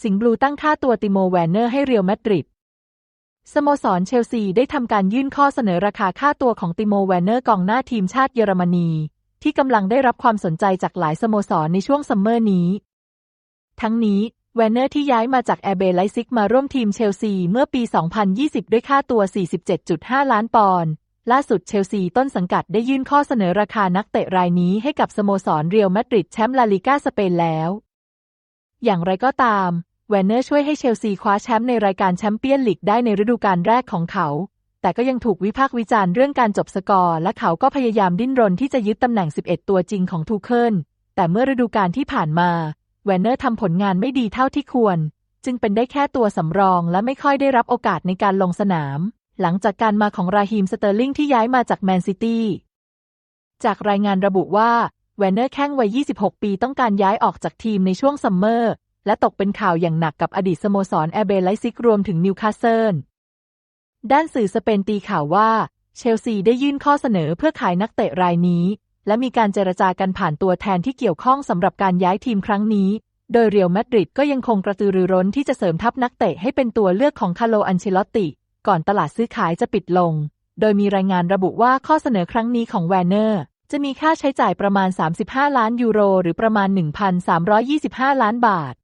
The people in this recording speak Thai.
สิงห์บลูตั้งค่าตัวติโมแวนเนอร์ให้เรียวมาดริดสโมสรเชลซีได้ทำการยื่นข้อเสนอราคาค่าตัวของติโมแวนเนอร์กองหน้าทีมชาติเยอรมนี ที่กำลังได้รับความสนใจจากหลายสโมสรในช่วงซัมเมอร์นี้ ทั้งนี้แวนเนอร์ที่ย้ายมาจากแอร์เบไลซิกมาร่วมทีมเชลซีเมื่อปี 2020 ด้วยค่าตัว 47.5 ล้านปอนด์ล่าสุดเชลซีต้นสังกัดได้ยื่นข้อเสนอราคานักเตะรายนี้ให้กับสโมสรเรียลมาดริดแชมป์ลาลิก้าสเปนแล้ว อย่างไรก็ตาม แวนเนอร์ช่วยให้เชลซีคว้าแชมป์ในรายการแชมเปี้ยนลีกได้ในฤดูกาลแรกของเขา แต่ก็ยังถูกวิพากษ์วิจารณ์เรื่องการจบสกอร์ และเขาก็พยายามดิ้นรนที่จะยึดตำแหน่ง 11 ตัวจริงของทูเคิล แต่เมื่อฤดูกาลที่ผ่านมา แวนเนอร์ทำผลงานไม่ดีเท่าที่ควร จึงเป็นได้แค่ตัวสำรองและไม่ค่อยได้รับโอกาสในการลงสนาม หลังจากการมาของราฮีมสเตอร์ลิงที่ย้ายมาจากแมนซิตี้ จากรายงานระบุว่า แวนเนอร์แข้งวัย 26 ปีต้องการย้ายออกจากทีมในช่วงซัมเมอร์ และตกเป็นข่าวอย่างหนักกับอดีตสโมสรแอร์เบไลซิกรวมถึงนิวคาสเซิล ด้านสื่อสเปนตีข่าวว่า เชลซีได้ยื่นข้อเสนอเพื่อขายนักเตะรายนี้ และมีการเจรจากันผ่านตัวแทนที่เกี่ยวข้องสำหรับการย้ายทีมครั้งนี้ โดยเรียวมาดริดก็ยังคงกระตือรือร้นที่จะเสริมทัพนักเตะให้เป็นตัวเลือกของคาโลอันเชลติ ก่อนตลาดซื้อขายจะปิดลง โดยมีรายงานระบุว่าข้อเสนอครั้งนี้ของแวนเนอร์ จะมีค่าใช้จ่ายประมาณ 35 ล้านยูโร หรือประมาณ 1,325 ล้านบาท